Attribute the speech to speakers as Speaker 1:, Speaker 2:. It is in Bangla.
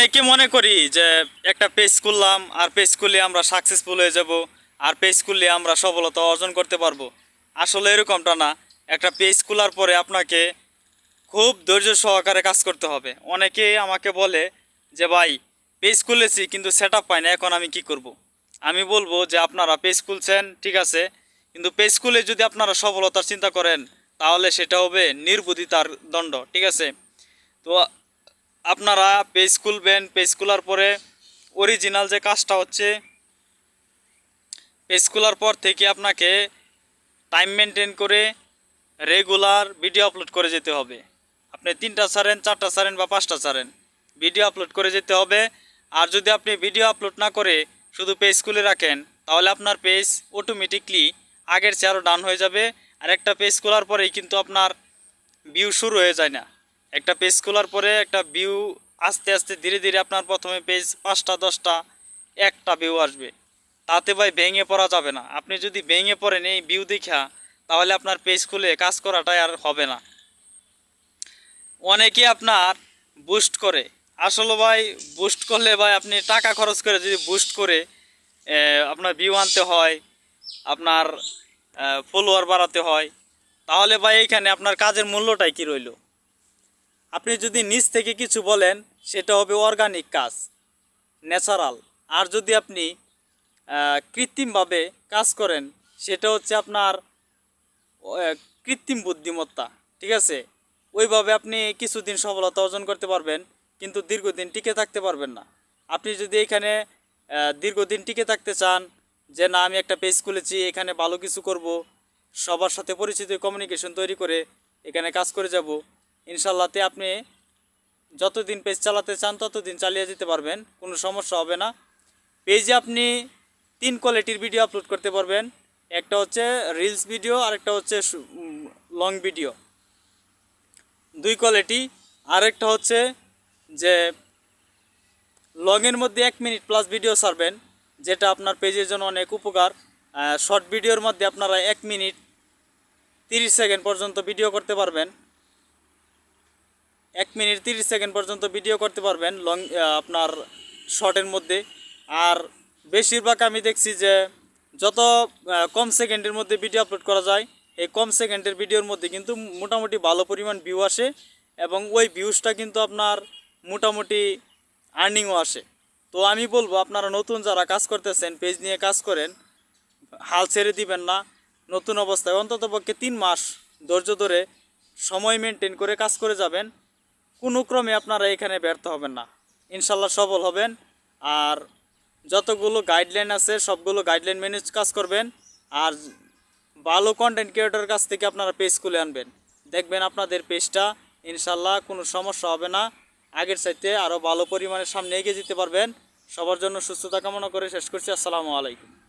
Speaker 1: অনেকে মনে করি যে একটা পেজ খুললাম, আর পেজ খুললে আমরা সাকসেসফুল হয়ে যাব, আর পেজ খুললে আমরা সফলতা অর্জন করতে পারব। আসলে এরকমটা না। একটা পেজ খোলার পরে আপনাকে খুব ধৈর্য সহকারে কাজ করতে হবে। অনেকে আমাকে বলে যে, ভাই পেজ খুলেছি, কিন্তু সেট আপ পাই না, এখন আমি কি করব। আমি বলব যে, আপনারা পেজ খুলছেন, ঠিক আছে, কিন্তু পেজ খুলে যদি আপনারা সফলতার চিন্তা করেন, তাহলে সেটা হবে নির্বুদ্ধিতার দণ্ড, ঠিক আছে? তো আপনারা পেজ খুলবেন, পেজ খোলার পরে অরিজিনাল যে কাজটা হচ্ছে, পেজ খোলার পর থেকে আপনাকে টাইম মেনটেন করে রেগুলার ভিডিও আপলোড করে যেতে হবে। আপনি তিনটা ছাড়েন, চারটা ছাড়েন বা পাঁচটা ছাড়েন ভিডিও আপলোড করে যেতে হবে। আর যদি আপনি ভিডিও আপলোড না করে শুধু পেজ খুলে রাখেন, তাহলে আপনার পেজ অটোমেটিকলি আগের চেয়ে আরও ডাউন হয়ে যাবে। আর একটা পেজ খোলার পরেই কিন্তু আপনার ভিউ শুরু হয়ে যায় না। একটা পেজ খোলার পরে একটা ভিউ আস্তে আস্তে ধীরে ধীরে আপনার প্রথমে পেজ পাঁচটা, দশটা, একটা ভিউ আসবে। তাতে ভাই ভেঙে পড়া যাবে না। আপনি যদি ভেঙে পড়েন এই ভিউ দেখা, তাহলে আপনার পেজ খুলে কাজ করাটাই আর হবে না। অনেকে আপনার বুস্ট করে। আসলে ভাই বুস্ট করলে ভাই আপনি টাকা খরচ করে যদি বুস্ট করে আপনার ভিউ আনতে হয়, আপনার ফলোয়ার বাড়াতে হয়, তাহলে ভাই এখানে আপনার কাজের মূল্যটাই কি রইল? আপনি যদি নিজ থেকে কিছু বলেন, সেটা হবে অর্গানিক কাজ ন্যাচারাল আর যদি আপনি কৃত্রিমভাবে কাজ করেন, সেটা হচ্ছে আপনার কৃত্রিম বুদ্ধিমত্তা, ঠিক আছে? ওইভাবে আপনি কিছুদিন সফলতা অর্জন করতে পারবেন, কিন্তু দীর্ঘদিন টিকে থাকতে পারবেন না। আপনি যদি এখানে দীর্ঘদিন টিকে থাকতে চান, যে না, আমি একটা পেজ খুলেছি, এখানে ভালো কিছু করব, সবার সাথে পরিচিত কমিউনিকেশন তৈরি করে এখানে কাজ করে যাব ইনশাল্লাহতে আপনি যতদিন পেজ চালাতে চান, ততদিন চালিয়ে যেতে পারবেন, কোনো সমস্যা হবে না। পেজে আপনি তিন কোয়ালিটির ভিডিও আপলোড করতে পারবেন। একটা হচ্ছে রিলস ভিডিও আর একটা হচ্ছে লং ভিডিও দুই কোয়ালিটি। আরেকটা হচ্ছে যে লগের মধ্যে এক মিনিট প্লাস ভিডিও ছাড়বেন, যেটা আপনার পেজের জন্য অনেক উপকার। শর্ট ভিডিওর মধ্যে আপনারা এক মিনিট তিরিশ সেকেন্ড পর্যন্ত ভিডিও করতে পারবেন। এক মিনিট তিরিশ সেকেন্ড পর্যন্ত ভিডিও করতে পারবেন লং আপনার শর্টের মধ্যে। আর বেশিরভাগ আমি দেখছি যে যত কম সেকেন্ডের মধ্যে ভিডিও আপলোড করা যায়, এই কম সেকেন্ডের ভিডিওর মধ্যে কিন্তু মোটামুটি ভালো পরিমাণ ভিউ আসে এবং ওই ভিউজটা কিন্তু আপনার মোটামুটি আর্নিংও আসে। তো আমি বলব, আপনারা নতুন যারা কাজ করতেছেন পেজ নিয়ে কাজ করেন, হাল ছেড়ে দিবেন না। নতুন অবস্থায় অন্তত পক্ষে তিন মাস ধৈর্য ধরে সময় মেনটেন করে কাজ করে যাবেন। কোনো ক্রমে আপনারা এখানে ব্যর্থ হবেন না। ইনশাল্লাহ সফল হবেন। আর যতগুলো গাইডলাইন আছে, সবগুলো গাইডলাইন মেনে কাজ করবেন। আর ভালো কন্টেন্ট ক্রিয়েটরের কাছ থেকে আপনারা পেজ খুলে আনবেন। দেখবেন আপনাদের পেজটা ইনশাল্লাহ কোনো সমস্যা হবে না। আগের চাইতে আরও ভালো পরিমাণে সামনে এগিয়ে যেতে পারবেন। সবার জন্য সুস্থতা কামনা করে শেষ করছি। আসসালামু আলাইকুম।